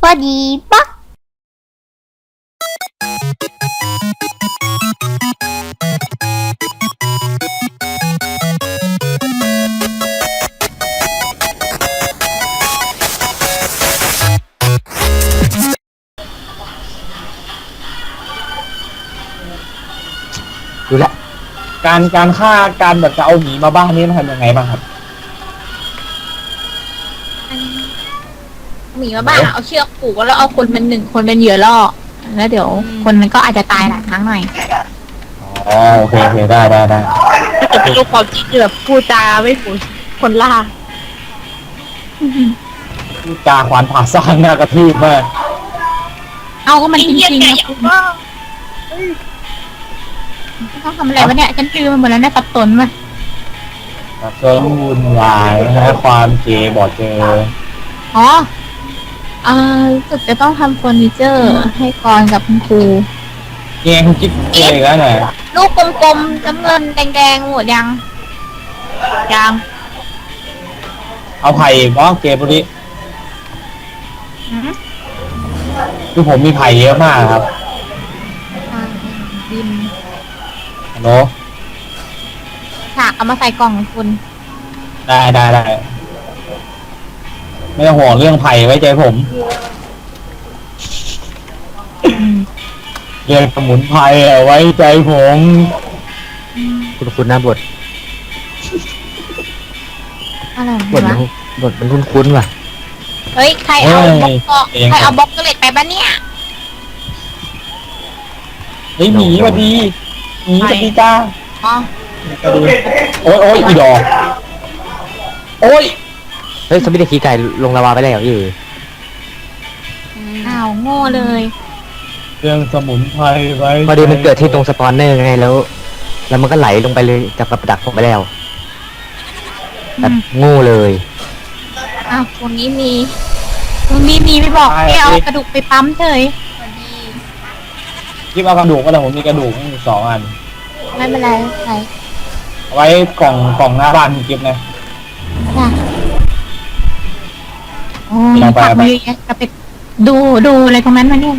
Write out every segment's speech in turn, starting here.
พอดีปักดูละการการฆ่าการแบบจะเอาหมีมาบ้านนี้มันทำยังไงบ้างครับ หมีมาบ้างเอาเชือกผูกแล้วเอาคนเป็นหนึ่งคนเป็นเหยื่อล่อแล้วเดี๋ยวคนมันก็อาจจะตายหลายครั้งหน่อยอ๋อโอเคโอเคได้ได้ได้ถ้าเกิดไม่รู้ความจริงคือแบบพูดจาไม่ถูกคนล่าพูดจาควานผ่าสร้างหน้ากระทืบมากเอาก็มันจเหี้ยริงๆแกนะอย่าคุณว่าต้องทำอะไรวะเนี่ยฉันลืมมันหมดแล้วเนี่ยสับสนว่ะเกินวุ่นวายนะฮะความเกย์บอดเจออ๋อเอ่อรู้สึกจะต้องทำเฟอร์นิเจอร์ให้กรกับคุณครูแย่งจิ๊กเกย์อีกแล้วเนี่ยลูกกลมๆน้ำเงินแดงๆหมดยัง ยังเอาไผ่บอสเกย์พวกนี้อืมคือผมมีไผ่เยอะมากครับอ่าดินฮัลโหลฉากเอามาใส่กล่องของคุณ ได้ได้ได้ ไม่ต้องห่วงเรื่องไผ่ไว้ใจผม เรื่องสมุนไพรอะไว้ใจผม คุณคุณหน้าบทอะไรบทวะมันบทมันคุ้นคุ้นๆว่ะเฮ้ย ใครเอาบล็อกเกาะใครเอาบล็อกเกอร์เล็ตไปบ้านเนี่ย เฮ้ยหมีสวัสดีหมีสวัสดีจ้าอ๋อสวัสดีโอ้ยโอ้ยอีดอกโอ้ย เฮ้ยสมิธขี่ไก่ลงลาวาไปแล้วอยู่อ้าวโง่เลยเรื่องสมุนไพรไว้พอดีมันเกิดที่ตรงสปอนเนอร์ไงแล้ว แล้วมันก็ไหลลงไปเลยจากกับดักผมไปแล้วแบบโง่เลยอ้าวตรงนี้มีตรงนี้มีไม่บอกให้เอากระดูกไปปั๊มเฉยยิบเอากระดูกก็ได้ผมมีกระดูกอยู่สองอัน ไม่เป็นไรใส่เอาไว้กล่องกล่องหน้าบ้านคุณกิฟนะจ้ะ โอ้ยลองไปผักมาเยอะแยะจะไปดูดูอะไรตรงนั้นมาเนี่ย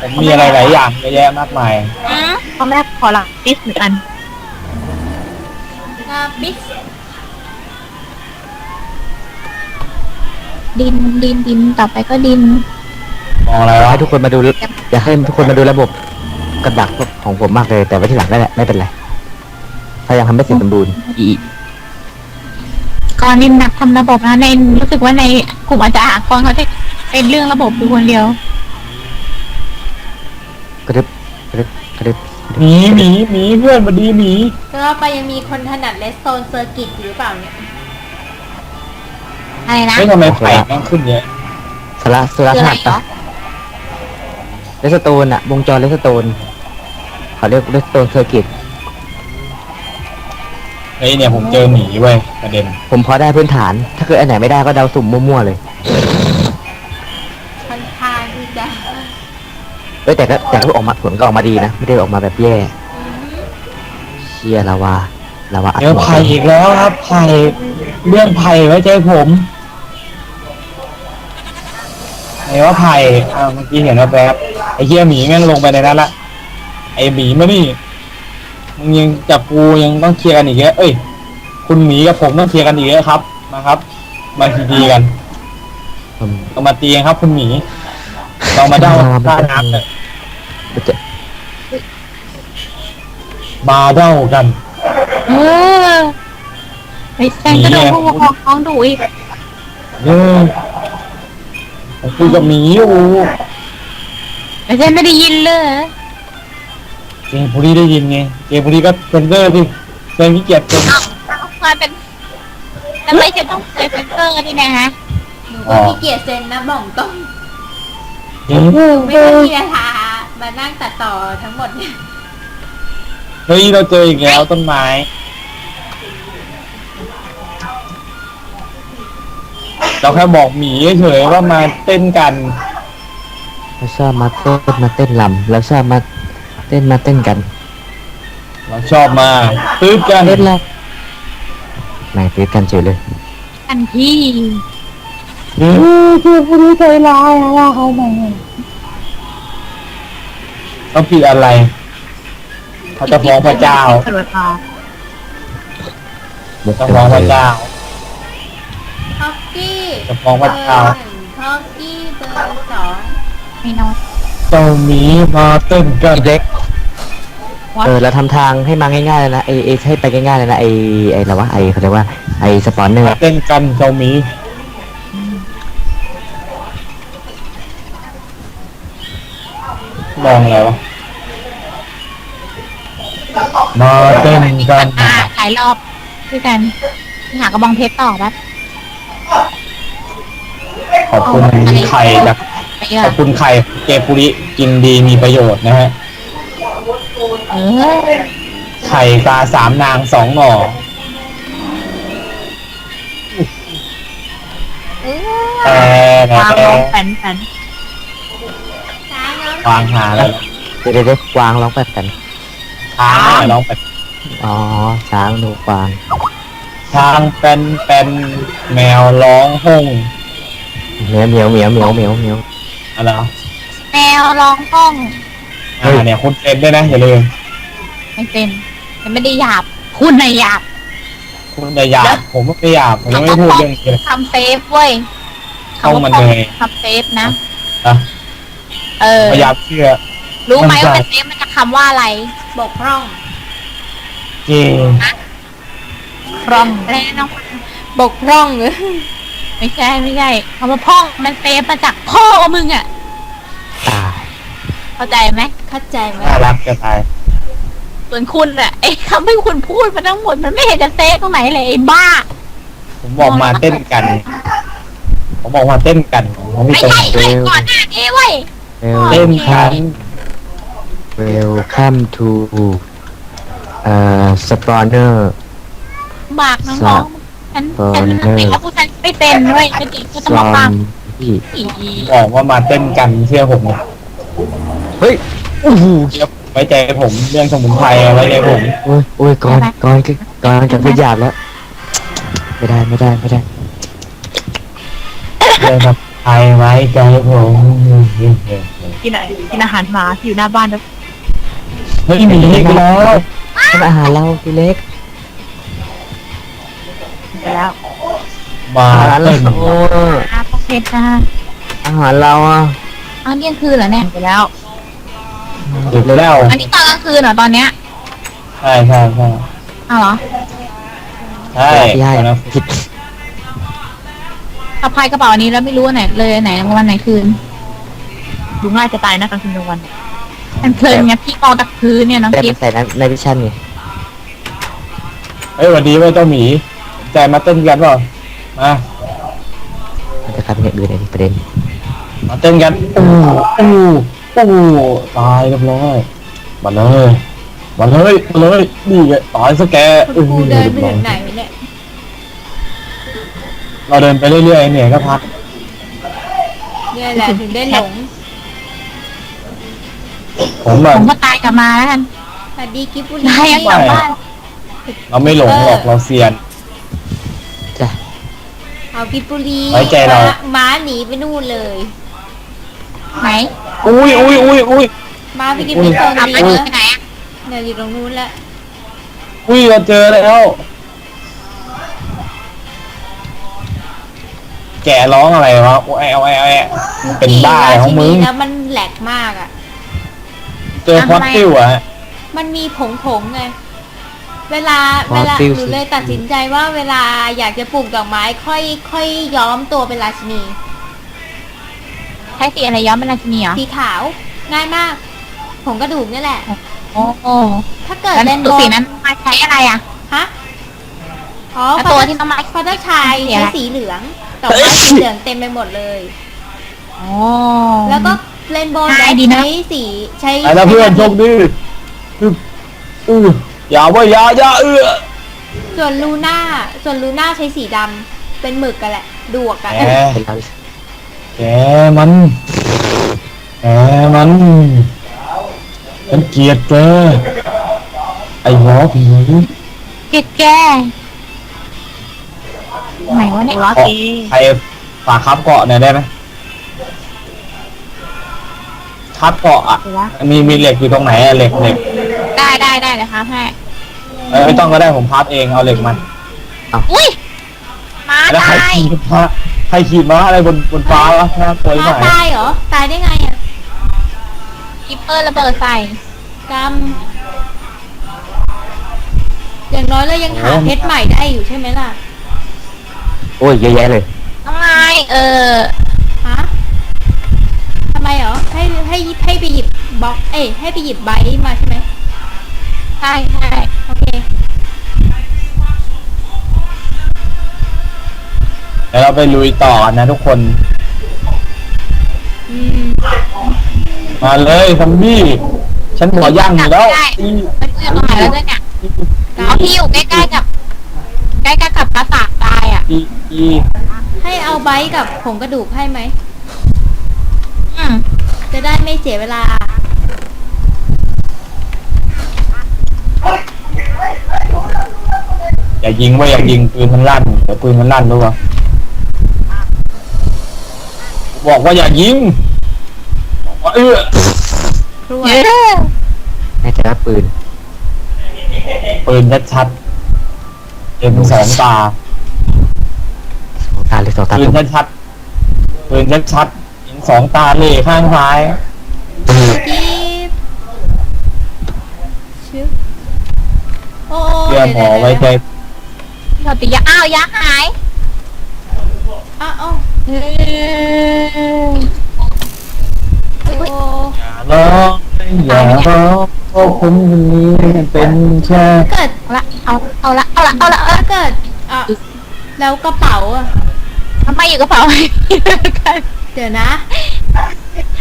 ผมมีอะไรหลายอย่างเยอะแยะมากมาย ตอนแรกขอละดิสหนึ่งอันนาบิสดินดินดินต่อไปก็ดิน มองอะไรอยากวะให้ทุกคนมาดู อยากให้ทุกคนมาดูระบบกับดักของผมมากเลย แต่ไว้ที่หลังได้แหละไม่เป็นไรถ้ายังทำไม่เสร็จสมบูรณ์อี กก่อนดินหนักทำระบบนะในรู้สึกว่าในกลุ่มอาจารย์ก่อนเขาจะเป็นเรื่องระบบอยู่คนเดียว กระดึบกระดึบกระดึบหมีหมีหมีเพื่อนมาดีหมีก็ไปยังมีคนถนัดเลสโตนเซอร์กิตอยู่หรือเปล่าเนี่ยอะไรนะเฮ้ยทำไมไผ่แม่งขึ้นเยอะสาระสาระคือถอะไรนัดเหรปะอเลสโตนอะวงจรเลสโตนเขาเรียกเลสโตนเซอร์กิต เฮ้ยเนี่ยผมเจอหมีเว้ยประเด็นผมพอได้พื้นฐาน ถ้าเกิดอันไหนไม่ได้ก็เดาสุ่มมั่วๆเลยค่อนข้างที่จะเอ้ยแต่ก็แต่ก็ออกมาผลก็ออกมาดีนะ ไม่ได้ออกมาแบบแย่เชียลาวาลาวาอัดเจอหัวไผ่อีกแล้วครับไผ่เรื่องไผ่ไว้ใจผมไหนว่าไผ่อ้าวเมื่อกี้เห็นว่าแบบไอ้เฮียหมีแม่งลงไปในนั้นละไอ้หมีมานี่ มึงยังจับกูยังต้องเคลียร์กันอีกเยอะเอ้ย คุณหมีกับผมต้องเคลียร์กันอีกเยอะครับ มาครับ มาทีๆกันมเรามาตีกันครับ คุณหมี เรามาเด้าด้าน้ำเถอะมันจะมาเด้ากันเออไอ้แซงก็โดนผู้ปกครองท้องดุอีกเออผมคุยกับหมีอยู่ไอ้แซงไม่ได้ยินเลย เจบุรีได้ยินไงเจบุรีก็เซนเซอร์ดิเซนขี้เกียจเซนเอามาเป็นทำไมจะต้องใส่เซนเซอร์นี่นะฮะหนูก็ขี้เกียจเซ็นนะบ่องต้องเฮ้ยไม่ต้องมีราคามานั่งตัดต่อทั้งหมดเนี่ยเฮ้ยเราเจออีกแล้วต้นไม้เราแค่บอกหมีเฉยๆว่ามาเต้นกัน แล้วชอบมาเต้นมาเต้นลำแล้วชอบมา เต้นมาเต้นกันเราชอบมาตื้อกันเต้นแล้วแม่งตีกันเฉยเลยทันที่คือผู้นี้ใจร้ายอะว่าเขาไหมเขาผิดอะไรเขาจะฟ้องพระเจ้าตำรวจมามุกจะฟ้องพระเจ้าฮอกกี้จะฟ้องเบพอระร์เจ้าหนึ่งฮอกกี้เบอร์สองไม่นอนเจ้าหมีมาเต้นกันเล็ก เออแล้วทำทางให้มาง่ายๆเลยนะไอไอให้ไปง่ายๆเลยนะไอไออะไรวะไอเขาเรียกว่าไอสปอนเนอร์มาเต้นกันเจ้าหมีมองอะไรวะมาเต้นกันอ่าหลายรอบด้วยกันหากระบองเพชรต่อแป๊บขอบคุณไข่จากไปขก่ออบนคุณไข่เกปุริกินดีมีประโยชน์นะฮะเออ ไข่ปลาสามนางสองหน่อเออแต่แต่วางแต่ลงแผ่นแผ่นช้างน้องวางหาแล้วเดี๋ยวเดี๋ยวเดี๋ยววางร้องแบบกัน ช้างเนี่ยลองไปอ๋อ ช้างดูกวาง ช้างเป็นเป็นแมวร้องห้งเหมียวเหมียวเหมียวเหมียวเหมียวเหมียวอะไรวะแมวร้องห้อง อ่าเนี่ยคุณเป็นด้วยนะอย่าลืมไม่เป็นยังไม่ได้หยาบ คุณน่ะหยาบคุณอย่าหยาบผมไม่หยาบผมยังไม่พูดเรื่องนี้เลยทำเซฟเว้ยเข้ามันเลยทำเซฟนะ นะเออ พยายามเชื่อ รู้ไหมมั่นใจว่าเซฟมันจะคำว่าอะไร บกพร่องจริงครอมอะไรนะน้องบกพร่องเหรอไม่ใช่ไม่ใช่คำว่าพ่องมันเซฟมาจากพ่อมึงอะ ตาย เข้าใจไหม เข้าใจไหมน่ารักจะตายส่วนคุณอะไอ้คำที่คุณพูดมาทั้งหมดมันไม่เห็นจะเซฟตรงไหนเลยไอ้บ้า ผมบอกมาเต้นกัน ผมบอกมาเต้นกันผมไม่ไม่ตรงใช่เว้ยก่อนหน้านี้เว้ย เวลเต้นคักัมนเวลคัมทูเอ่อสปอนเนอร์ บากน้องๆฉันฉันเออแล้วกูฉันไม่เป็นเว้ยจริงๆก็ซต้องอมาฟังมพี่อีบอกว่ามาเต้นกันเชื่อผมนะเฮ้ย โอ้โหเชื่อไว้ใจผมเรื่องสมุนไพรไว้ใจผมโอ้ยโอ้ยก่อนก่อนก่อนจะไม่หยาบแล้ว ไม่ได้ไม่ได้ไม่ได้เรื่องสมุนไพรไว้ใจผมกินอะไรกินอาหารหมาที่อยู่หน้าบ้านแล้วเฮ้ยหนีอีกแล้วทำอาหารเราพี่เล็กไปแล้วมาอาหารเราเต้นโอ้อาโอเคนะอาหารเราอะเอาเที่ยงคืนเหรอเนี่ยไปแล้ว ดึกแล้วอันนี้ตอนกลางคืนเหรอตอนเนี้ยใช่ใช่ใช่เอาเหรอใช่พี่ให้นะผิดสะพายกระเป๋าอันนี้แล้วไม่รู้อันไหนเลยอันไหนวันไหนคืนดูง่ายจะตายนะกลางคืนกลางวันมันเพลินไงพี่กองตะพื้นเนี่ยน้องแต่กิเป็ฟนใส่ในในวิชั่นไงเฮ้ยสวันดีไว้ยเจ้าหมีใจมาเต้นกันเปล่ามามันจะกลายเป็นอย่างอื่นในประเด็นมาเต้นกันอู้อู้ อู้ตายเรียบร้อยมาเลยมาเลยมาเลยนี่ไงตายซะแกคุณครูเดินไปรียบร้อยถึงไหนเนี่ยเราเดินไปเรื่อยๆเนี่ยก็พักเนี่ยแหละถึงได้หลงผมแบบผมก็ตายกลับมาแล้วกันสวัสดีกิฟบุรีนายยังกลับบ้านเราไม่หลงหรอกเราเซียน จ้ะเอากิฟบุรีไว้ใจเรา ม้ม้าหนีไปนู่นเลยไหน อุ้ยอุ้ยอุ้ยอุ้ยม้าไปกินไปตรงกลับนี้มาดีนะไปไหนอะเนี่ยอยู่ตรงนู้นแล้วอุ้ยเราเจอแล้ว แกร้องอะไรวะโอ้ยเอาไอ้ไอ้เป็นบ้าอะไรของมึง แล้วมันแหลกมากอะ เจอควอตติวอะฮะมันมีผงผงๆไง เวลาเวลาหนูเลยตัดสินใจว่าเวลาอยากจะปลูกดอกไม้ ค่อยค่อยย้อมตัวเป็นราชินีใช้สีอะไรย้อมเป็นราชินีเหรอสีขาวง่ายมาก ผงกระดูกนี่แหละ โอ้โหถ้าเกิดแล้วเรนโบสีว์นั้นมาใช้อะไรอะ ฮะอ๋อแล้วตัวที่ต้องมาฟัตเตอร์ชายสีอะไรใช้สีเหลืองดอกไม้สีเหลืองเต็มไปหมดเลย โอ้ แล้วก็เรนโบว์ง่ายดีนะ ใช้สีใช้ ไอ้นะเพื่อนโชคดีอึ๊บอื้ออย่าเว่าอย่าอย่าเอื้อ ส่วนลูน่า ส่วนลูน่าใช้สีดำ เป็นหมึกกันแหละ ดวกอะแกเป็นเรา แกมันแกมันฉันเกลียดแกไอ้หมอผีเกลียดแกไหนวะเนี่ยวาขอกีใครฝากครับเกาะหน่อยได้ไหมครับเกาะอะเดี๋ยววะมีมีเหล็กอยู่ตรงไหนอะเหล็กเหล็กได้ได้ได้เลยครับแม่เออไม่ต้องก็ได้ผมพับเองเอาเหล็กมันอุ้ยหมาแล้วใครตายขี่ม้า ใครขี่ม้าอะไรบนบนฟ้าวะน่ากลัวหไหมามตายเหรอ ตายได้ไงอะกิปเปอร์ระเบิดใส่กรรมอย่างน้อยเรายังหาเพชรใหม่ได้อยู่ใช่ไหมล่ะ โอ้ยเยอะแยะเลยน้องไงเออฮะทำไมเหรอ ให้ให้ให้ไปหยิบบล็อก เอ้ยให้ไปหยิบใบมาใช่ไหมใช่ใช่โอเค เดี๋ยวเราไปลุยต่อนะทุกคน อืมมาเลยซัมบี้ ฉันหัวย่างอยู่แล้วตีมันอยู่ตรงไหนแล้วด้วยเนี่ยเอาพี่อยู่ใกล้ๆกับ ใกล้ๆกับปราสาทตายอะตีตีให้เอาใบกับผงกระดูกให้ไหม อืมจะได้ไม่เสียเวลา อย่ายิงว่าอย่ายิงปืนมันลั่นเดี๋ยวปืนมันลั่นรู้ปะ บอกว่าอย่ายิงบอกว่าเออครัวเย้แน่ใจว่าปืน ปืนชัดๆเอ็มสองตาสองตาหรือสองตาปืนตุ่มชัดๆปืนชัดๆเอ็มสองตาเล่ข้างซ้ายจี๊บชึบโอ้เตรียมหอไว้ใจ เราติดยาอ้าวยาหาย อ้าวอ้าวเออโอ้อย่าร้องอย่าร้องเพราะคนคนนี้เป็นแค่เกิดเอาละเอาเอาละเอาละเอาละเอาละเกิดอะแล้วกระเป๋าอะทำไมอยู่กระเป๋าเดี๋ยวนะ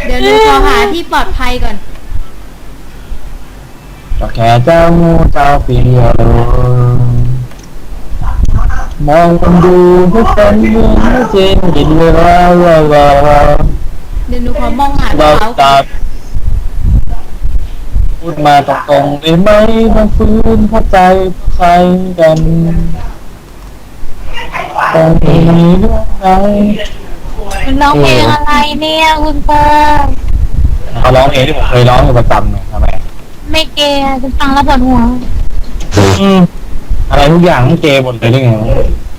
เดี๋ยวหนูขอหาที่ปลอดภัยก่อน ก็แค่เจ้างูเจ้าเปียว มองคนดูให้เป็นเมืองเจนดินเลยว่าว่าว่าว่าเดี๋ยวหนูขอมองหากระเราเป๋าก่ตาอนพูดมาตรงๆได้ไหมมาฟื้นเข้าใจใครกันตรงนี้เรื่องไหนมันร้องเพลงอะไรเนี่ยคุณเฟิร์นเขาร้องเองที่ผมเคยร้องอยู่ประจำเนี่ยทำไม ไม่เกย์ฉันฟังแล้วปวดหัว อืม อะไรทุกอย่างต้องเกย์หมดเลยได้ไง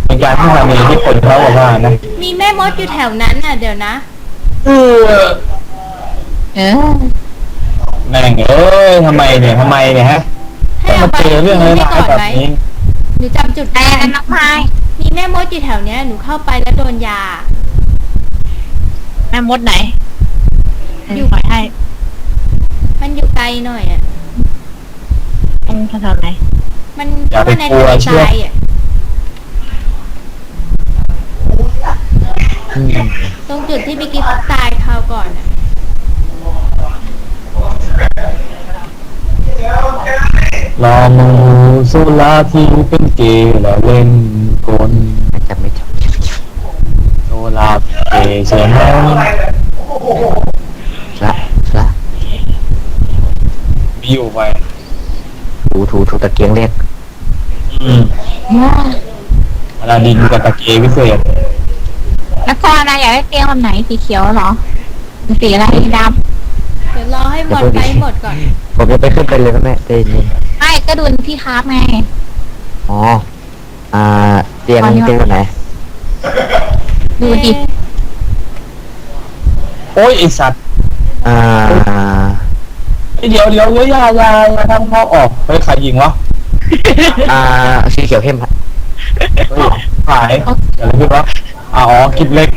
เป็นการที่ทำเองที่คนเขาบอกว่านะมีแม่มดอยู่แถวนั้นน่ะเดี๋ยวนะ เออเออแม่งเอ้ยทำไมเนี่ยทำไมเนี่ยฮะให้ต้องเอามาไปเจอเรื่องให้ร้ายก่อนๆแบบไหมนี้หนูจำจุดแต่ได้น้องพายมีแม่มดอยู่แถวเนี้ยหนูเข้าไปแล้วโดนยา แม่มดไหนอยู่ไหนให้มันอยู่ไกลหน่อยอะเป็นแถวไหน มันเข้ามาในทะเลทรายอะอืมตรงจุดที่บิกกี้ตายคราวก่อนอะลองดูสุราที่เป็นเกย์แล้วเล่นกลจำไม่จบโซลาเป็นเกย์ใช่ไหมละละมีอยู่ไป ถูถูถูตะเกียงเรียกอืมเวลาดินกับตะเกียพิเศษแล้วก็นายอยากได้เตียงแบบไหนสีเขียวเหรอหรือสีอะไรดเดี๋ยวรอให้หมดไปหมดก่อน ผมจะไปขึ้นไปเลยนะแม่ใจเย็นำไม่ก็ดูที่คราฟไง อ๋ออ่าเตียงตอนนี้เตียงตัวไหนดูดิโอ้ยไอสัตว์อ่า เอ้ยเดี๋ยวเดี๋ยวเดี๋ยวอยาอยาอยาทำเข้าออกเฮ้ยใครยิงวะอ่าสีเขียวเข้มครับเฮ้ยหายเดี๋ยวอะไรขึ้นวะอ๋อกิบเล็ก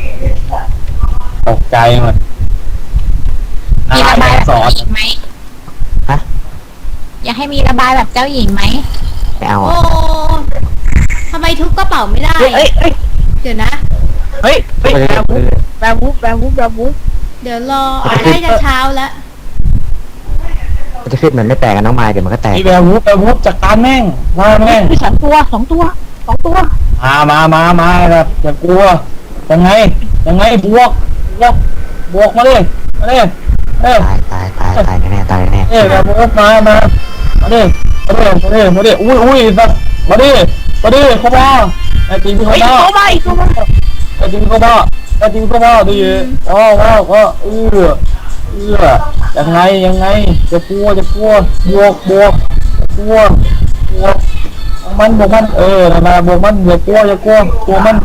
ตกใจหมดมีระบายแบบสอเจ้านหญิงไหมฮะอยากให้มีระบายแบบเจ้าหญิงไหมไม่เอาโอ้อะทำไมทุบกระเป๋าไม่ได้ เฮ้ยเฮ้ยเฮ้ยเดี๋ยวนะ เฮ้ยเฮ้ยไม่ได้แบวูฟแบวูฟแบวูฟเดี๋ยวรอใกล้จะเช้าแล้ว มันจะขึ้นมันไม่แตกกันน้องไม้เดี๋ยวมันก็แตกมีแวร์วูฟแวร์วูฟจัดการแม่งมาแม่งสองตัวสองตัวสองตัวมามามามาแบบอย่ากลัวยังไงยังไงบวกบวกบวกมาเลยมาเลยเอ้ยตายตายตายตายแน่ๆตายแน่เอ้ยแวร์วูฟมามามาดิมาดิมาดิมาดิอุ้ยอุ้ยแบบมาดิมาดิเข้ามาไอ้จริงเข้าเฮ้ยมาตัวใหม่ตัวใหม่ไอ้จริงเข้ามาก็จริงก็ว่าดีว้าวว้าวว้าวเออ เออยังไงยังไง จะกลัวจะกลัวบวกบวกกลัวบวกมันบวกมันเออนะบวกมันอย่ากลัวอย่ากลัวกลัวมัน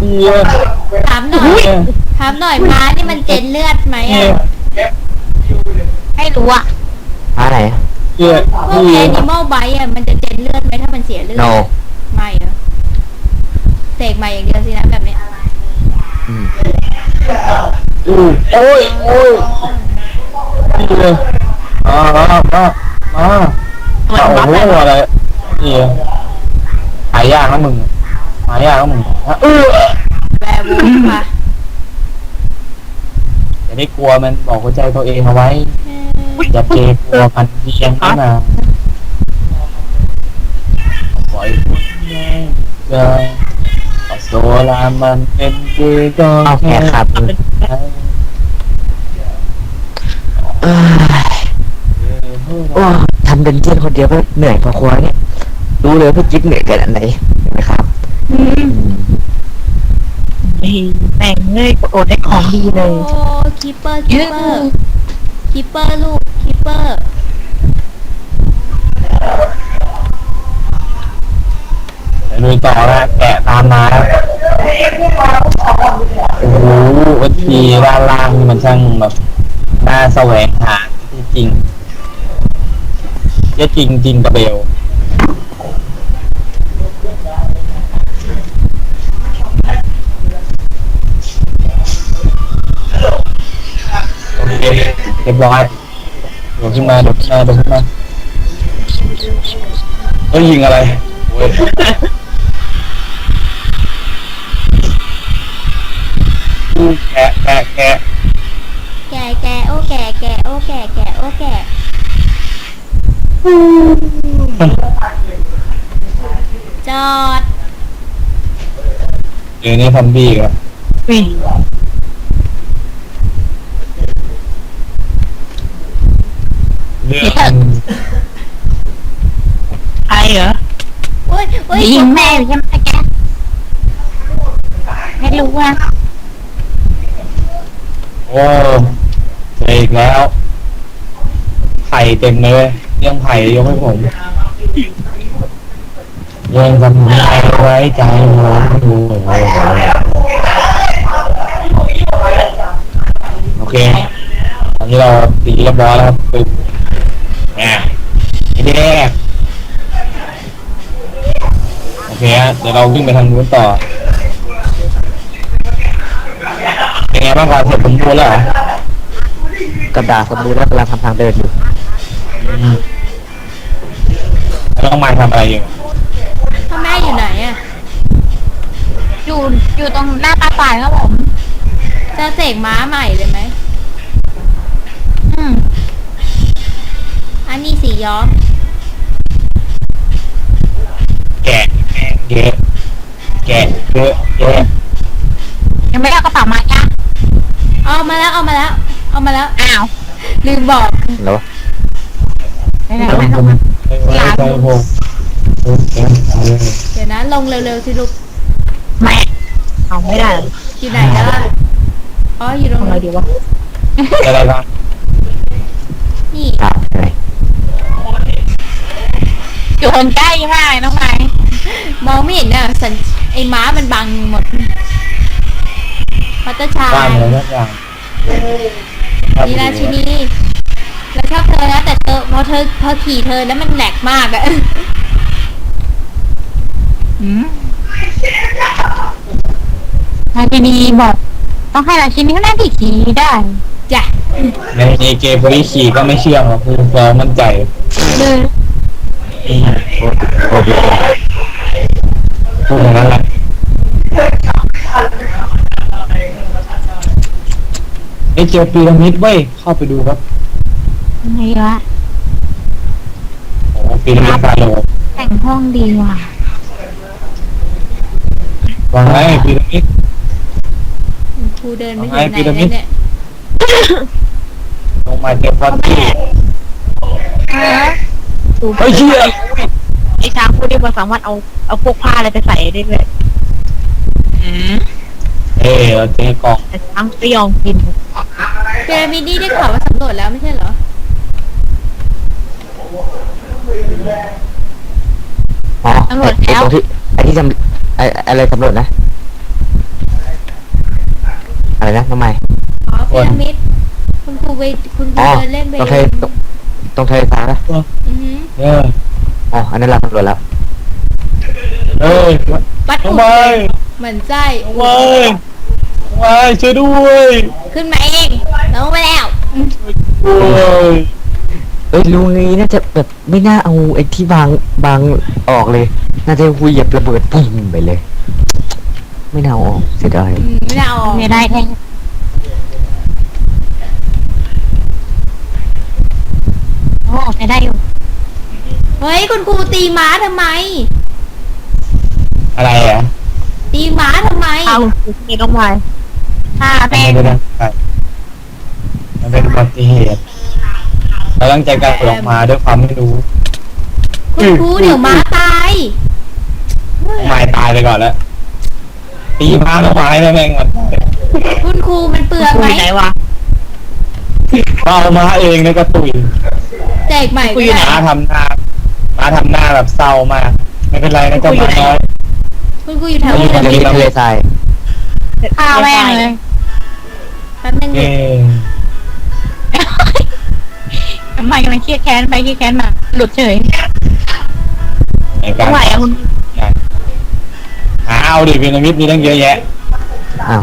ดีเออถามหน่อยถามหน่อยม้านี่มันเจนเลือดไหมนี่อะไม่รู้อะหาไหนเกียพวกนี่แอนิมอลไบอะมันจะเจนเลือดไหมถ้ามันเสียเลือด no ไม่เหรอเสกใหม่อย่างเดียวสินะแบบเนี้ยอืมอือโอ้ยโอ้ย นี่เลยมามามามาโอ้โหอะไรนี่หายากนะมึงหายากนะมึงเออแวร์วูฟค่ะอย่าได้กลัวมันบอกหัวใจตัวเองเอาไว้อย่าเกรงกลัวพันเพียงนี่นะปล่อยคุณแม่ใจโซลามันเป็นดีก็เอาแค่ครับเอ้ยโอ้ทำเป็นเจียนคนเดียวก็เหนื่อยพอควรเนี่ยรู้เลยว่าพี่จิ๊บเหนื่อยขนาดไหนเห็นไหมครับอืมแต่งเลยโอดได้ของดีเลยโอ้คิปเปอร์คิปเปอร์คิปเปอร์ลูกคิปเปอร์ลุยต่อนะแกะตามมาโอ้โหวัตถีด้านล่างนี่มันช่างแบบ น่าแสวงหาจริงเยอะจริงจริงกระเบลโอเคเรียบร้อยโดดขึ้นมาโดดขึ้นมาโดดขึ้นมาเอ้ยยิงอะไรแกะแกะแกะ อ้แก่แก่โอ้แก่แก่โอ้แก่จอดเดี๋ยวนี้ทำบี้ครับอุ้ยเรื่องใครเหรอโอ้ยโอ้ยยิงแม่ใช่ไหมแกไม่รู้อะโอ้เจ อีกแล้วไผ่เต็มเลยเรื่องไผ่ยกให้ผมยังทำใจไว้ใจผมอยู่โอเคตอนนี้เราตีเรียบร้อยแล้วครับปึ๊บแหมไอ้แดกโอเคฮะเดี๋ยวเราวิ่งไปทางนู้นต่อเป็นไงบ้างครับเสร็จสมบูรณ์แล้วเหรอ กระดาษสมบูรณ์แล้วกำลังทำทางเดินอยู่อืมแล้วน้องไม้ทำอะไรอยู่พ่อแม่อยู่ไหนอะ อยู่อยู่ตรงหน้าตาฝ่ายครับผม จะเสกม้าใหม่เลยไหม อืม อันนี้สีย้อม แกะแม่งเยอะแกะเยอะแยะยังไม่ได้เอากระเป๋ามาจ้ะเอามาแล้วเอามาแล้ว เอามาแล้ว อ้าว ลืมบอกแล้วไม่ได้ผมไม่ผได้มไม่ไว้ใจผมเออเออเออเดี๋ยวนะ ลงเร็วๆสิลูก แม่เอาไม่ได้เหรออยู่ไหนแล้วล่ะอ๋อ อยู่ตรงทำไงนู้นดีวะอะไรบ้างนี่กระดาษไหนอยู่คนใกล้มากน้องไม้มองไม่เห็นน่ะสัญไอ้ม้ามันบังหมดพัตเตอร์ชาบ้านยอะไรสักอย่าง นีราชินีแล้วชอบเธอนะแต่เธอพอเธอพอขี่เธอแล้วมันแหลกมากอะอืมราชินีบอกต้องให้ราชินีเขาหน้าที่ขี่ได้จ้ะในในเกมนี้ขี่ก็ไม่เชื่องหรอกคือเรามั่นใจเลยโอ้โหพูดอย่างนั้นแหละไอ้ เจอพีระมิดเว้ยเข้าไปดูครับไงวะโอ้พีระมิดฟาโรห์แต่งห้องดีว่ะวางไว้พีระมิด ครูเดินไม่ถึงเอาไหนไงพีระมิดแล้วเนี่ยลงมาเจอฟอนตี้เออเฮ้ยเชี่ยไอ้ช้างพูดได้ว่าสามารถเอาเอาพวกผ้าอะไรไปใส่ได้เลยอืมเอ้ยเราเจอกล่องแต่ช้างไม่ยอมกิน พีระมิดนี่ได้ข่าวว่าสำรวจแล้วไม่ใช่เหรอ อ๋อตำรวจไอ้แล้ว ตรงที่ไอ้ที่จำไอ้อะไรสำรวจนะ อะไรนะทำไม อ๋อพีระมิดคุณครูไปคุณครูอ๋อ เดินเล่นไปตรงทะเลตรงตรงทะเลทรายนะอือหือเอออ๋อ อันนั้นเราสำรวจแล้ว เอ้ยวัดทำอุไมเหมือนใจทำไมทำไมช่วยด้วยขึ้นมาเองลงไปแล้วอืมโอ้ยเอ้ยลุงนี้น่าจะแบบไม่น่าเอาไอ้ที่บางบางออกเลย น่าจะเหวียบระเบิดปุ้มไปเลย ไม่น่าเอาออกเสียดายอืมไม่ได้เอาออกไม่ได้แท้โอ้ไม่ได้อยู่เฮ้ยคุณครูตีม้าทำไม อะไรอะตีม้าทำไม เอาเด็กออก มาถ้าไม่แม่ได้นะมันเป็นอุบัติเหตุเราตั้งใจการเปิดออกมาด้วยความไม่รู้คุณครูเดี๋ยวม้าตาย ไม้ตายไปก่อนแล้ว ตีม้าแล้วไม้แล้วแม่งมันคุณครูมันเปลืองคุไหมยไหนวะ เอามาเองแล้วก็ตุยแจกใหม่ก็ได้ม้าทำหน้าม้าทำหน้าแบบเศร้ามากไม่เป็นไรนะเจ้าหมาน้อยคุณครูอยู่แถวอยู่พีทะระเลมิดทะเลทรายฆ่าแม่งเลยแป๊บนึงเอดิอทำไมกำลังเครียดแค้นไปเครียดแค้นมาหลุดเฉยในการเท่าไหร่อะคุณหาเอาดิพีระมิดมีตั้งเยอะแยะอ้าว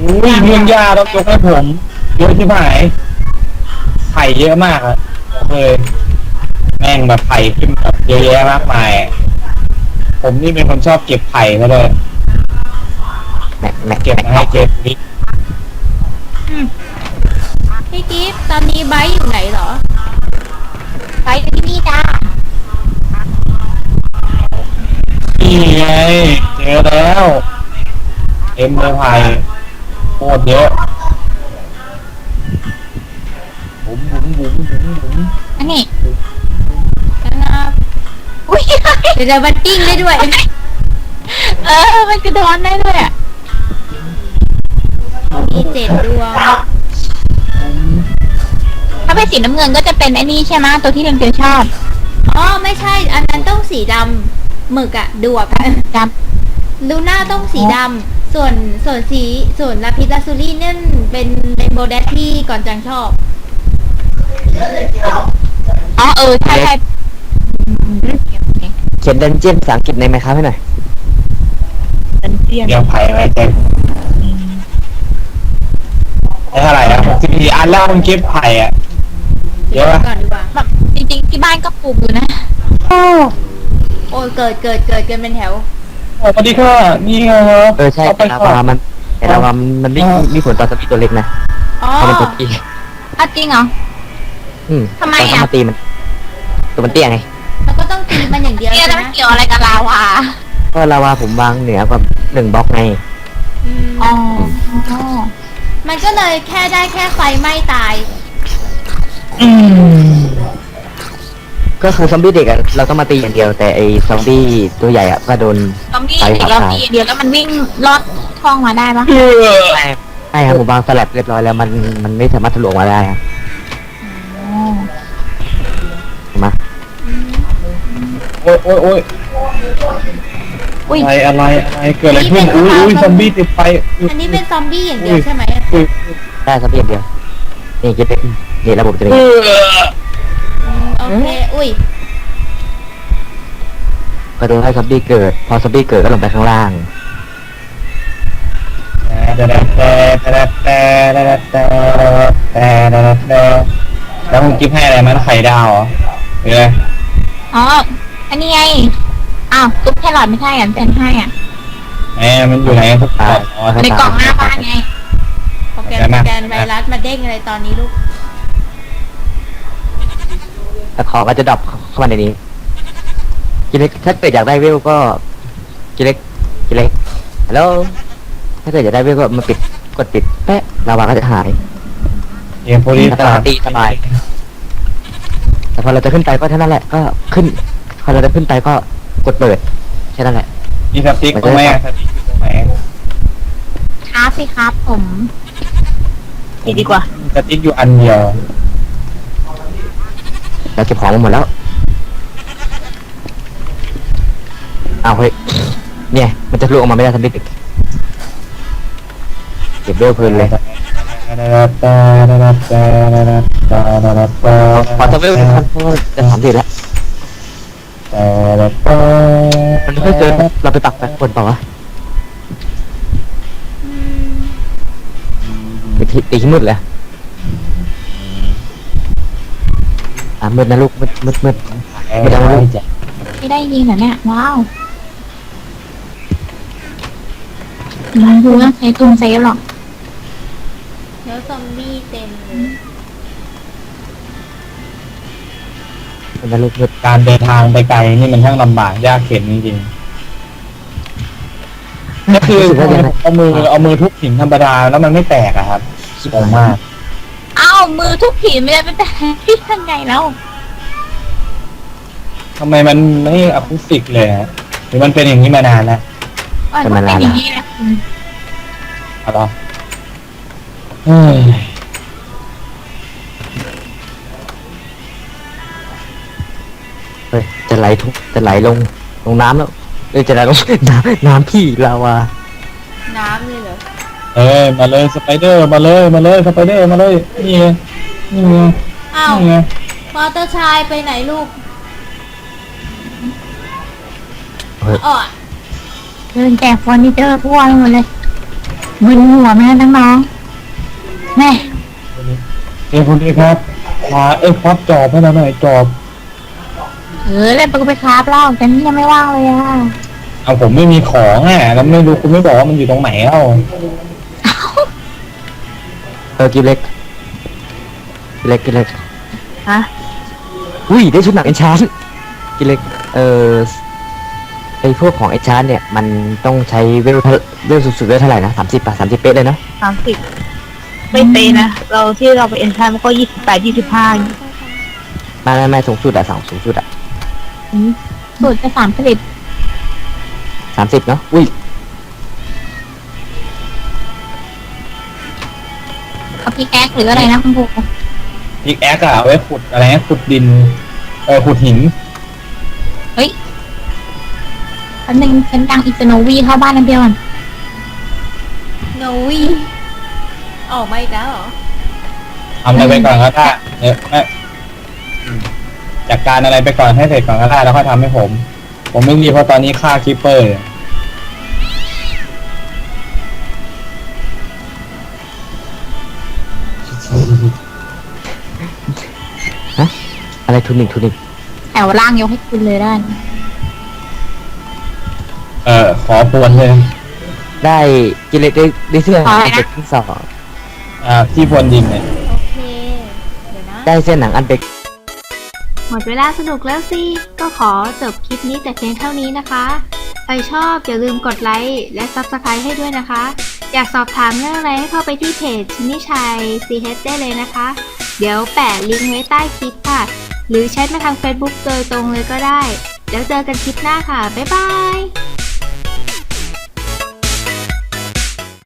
อุ้ยเรื่องยาต้องยกให้ผมเยอะที่ไหนไผ่เยอะมากอะบอกเลยแม่งแบบไผ่ขึ้นแบบเยอะแยะมากมาย ผมนี่เป็นคนชอบเก็บไผ่ก็เลย แม็กแม็กเก็บแม็กมาให้เก็บนิดพี่กิฟต์ตอนนี้ไบร์ทอยู่ไหนเหรอ ไปที่นี่จ้านี่ไงเจอแล้วเอ็มเลยไผ่โคตรเยอะบุ๋มบุ๋มบุ๋มบุ๋มบุ๋มอันนี้นะครับอุ้ยเดี๋ยวจะมันกิ้งได้ด้วย เออ มันกระโดดได้ด้วยอะ มีเจ็ดดวง ถ้าเป็นสีน้ำเงินก็จะเป็นไอ้นี่ใช่ไหมตัวที่เรนเกียวชอบอ๋อไม่ใช่ อันนั้นต้องสีดำหมึกอะดวกอะจลูน่าต้องสีดำ ส่วนส่วนสีส่วนลาพิสลาซูรี่นั่นเป็นเรนโบว์แดที่ก่อนจังชอบ อ๋อเออใช่ใช่อืมโอเคโอเคเขียนดันเจียนภาษาอังกฤษในไหมครับให้หน่อยดันเจียนเดี๋ยวไผ่ไว้เจ็บได้ เท่าไหร่นะหกสิบสี่อันแล้วมึงเก็บไผ่อะเยอะปะก่อนดีกว่าแบบจริงๆที่บ้านก็ปลูกอยู่นะ โอ้ยเกิดเกิดเกิดกันเป็นแถว สวัสดีค่ะนี่ไงครับเออใช่าไปลาก่อวาน มันแต่ลาวามันมันไม่อ๋อมีผลต่อสปีดตัวเล็กนะอ๋อเพราะมันตัวตีอ้าวจริงเหรอ อืมทำไมตอนเข้าอะมาตีมัน ตัวมันเตี้ยไงแล้วก็ต้องตีมันอย่างเดียวเนี่ยใช่แล้วไหมมันเกี่ยวอะไรกับลาวาก็ลาวาผมวางเหนือกว่าหนึ่งบล็อกไง อืมอ๋อ มันก็เลยแค่ได้แค่ไฟไหม้ตาย อืมก็คือซอมบี้เด็กอะเราต้องมาตีอย่างเดียว แต่ไอ้ซอมบี้ตัวใหญ่อะก็โดน ซอมบี้ไปเดี๋ยวครัเราบตีเดียวแล้วมันวิ่งลอดช่องมาได้ปะเออใช่ครับผมวางสลับเรียบร้อยแล้วมันมันไม่สามารถทะลุออกมาได้ครับอ๋อเห็นไหมโอ้ยโอ้ยโอ้ยอุ้ย อะไรอะไรอะไรเกิดอะไรขึ้นอุ้ยอุ้ยซอมบี้ติดไฟอันนี้เป็นซอมบี้อย่างเดียวใช่ไหมอุ้ย ได้สักเพียงเดียว นี่จะเป็นนี่ระบบจะเป็นโอเค อุ้ย กระโดดให้ซอมบี้เกิด พอซอมบี้เกิดก็ลงไปข้างล่าง แล้วมึงกิฟให้อะไรมันไข่ดาวเหรอหรือะไรอ๋อ อันนี้ไง อ้าวซุปแครอทไม่ใช่อะป็นให้อะแหมมันอยู่ไหนทุกคนอ๋ในกล่องหน้าบ้านไง แกรมได้ไหมสแกนไวรัสมาเด้งอะไรตอนนี้ลูก แต่ของก็จะดรอปเข้ามาในนี้ กิเล็กถ้าเกิดอยากได้เวลก็ กิเล็ก กิเล็กฮัลโหลถ้าเกิดอยากได้เวลก็มาปิดกดปิดแปะลาวาก็จะหายเกมโพลิสแล้วก็ตีสบาย แต่พอเราจะขึ้นไปก็เท่านั้นแหละ ก็ขึ้น พอเราจะขึ้นไปก็กดเปิดแค่นั้นแหละมีสติ๊กตรงไหนอะสติ๊กอยู่ตรงไหนครับสิครับผม นี่ดีกว่ามีสติ๊กอยู่อันเดียวเราเก็บของมาหมดแล้วเอาเฮ้ยเนี่ย มันจะทะลุออกมาไม่ได้ทันทีเก็บเร็วเพลินเลยพอจะเร็วทันเพราะว่าจะสามสิบแล้วมันไม่ค่อยเกินเราไปปักแปะคนเปล่าวะ ตีที่มืดเลยอะมืดนะลูกมืดมืดมืดไม่ได้ยิงเหรอเนี่ยว้าวไม่รู้ต้องใช้ตุงเซฟหรอกแล้วซอมบี้เต็มเลยมืดนะลูกมืดการเดินทางไปไกลนี่มันช่างลำบากยากเข็นจริงๆก็คือเอามือเอามือทุบหินธรรมดาแล้วมันไม่แตกอะครับ งงมากเอ้ามือทุกผีไม่ได้เป็นแต่ที่ยังไงแล้วทำไมมันไม่อะคูสติกเลยฮะหรือมันเป็นอย่างนี้มานานแล้วอ่อนก็เป็นอย่างนี้แหละคุณเอาเหรอเฮ้ยเฮ้ยจะไหลทุกจะไหลลงลงน้ำแล้วเอ้ยจะไหลลงน้ำน้ำพี่ลาวาน้ำเลยเหรอ เอ้ยมาเลยสไปเดอร์มาเลยมาเลยสไปเดอร์มาเลยนี่ไงนี่ไงอ้าวนี่ไงมอเตอร์ชายไปไหนลูกเฮ้ยอ๋อเดินแจกเฟอร์นิเจอร์ทั่วไปหมดเลยมึนหัวแม่ทั้งน้องแม่เอ้ยคุณดีครับขวาเอ้ยควับจอบให้เราหน่อยจอบเออเล่นไปก็ไปคราฟเล่าแต่นี่ยังไม่ว่างเลยอะเอาผมไม่มีของอะแล้วไม่รู้คุณไม่บอกว่ามันอยู่ตรงไหนเอ้า เออกินเล็กกินเล็กกินเล็กฮะอุ้ยได้ชุดหนังเอนชานกินเล็กเออไอพวกของเอนชานเนี่ยมันต้องใช้เวลเท่าเวลสุดๆเวลเท่าไหร่นะสามสิบป่ะสามสิบเป๊ะเลยนะสามสิบไม่เตะนะ เราที่เราไปเอ็นทรานมันก็ยี่สิบแปดยี่สิบห้าไม่ไม่ไม่สูงสุดอะสองสูงสุดอะสูตรจะสามผลิตสามสิบเนาะอุ้ย เอาพี่แอ๊กหรืออะไรนะคุณครูพิกแอคอะเอาไว้ขุดอะไรนะขุดดิน เออขุดหินอันหนึ่งฉันดังอิสโนวีเข้าบ้านนันเดียวก่อนโนวีออกมาอีกแล้วเหรอทำอะไรไปก่อนก็ได้เนี่ยแม่อืมจัดการอะไรไปก่อนให้เสร็จก่อนก็ได้แล้วค่อยทำให้ผม ผมไม่รีบเพราะตอนนี้ฆ่าคิปเปอร์ อยู่อะไรทุนิกทุนิกแถวล่างยกให้คุณเลยได้านเออ ขอปวนเลย ได้กินเล็กได้ได้เสื้ออันเป็กที่สองอ่าที่พวนยิงเนี่ยโอเค เดี๋ยวนะ ได้เสื้อหนังอันเป็กหมดเวลาสนุกแล้วสิ ก็ขอจบคลิปนี้แต่เพียงเท่านี้นะคะ ใครชอบอย่าลืมกดไลค์และ Subscribe ให้ด้วยนะคะ อยากสอบถามเรื่องอะไรให้เข้าไปที่เพจชินิชัย CH ได้เลยนะคะ เดี๋ยวแปะลิงก์ไว้ใต้คลิปค่ะ หรือแชทมาทาง Facebook โดยตรงเลยก็ได้ แล้วเจอกันคลิปหน้าค่ะ บ๊ายบาย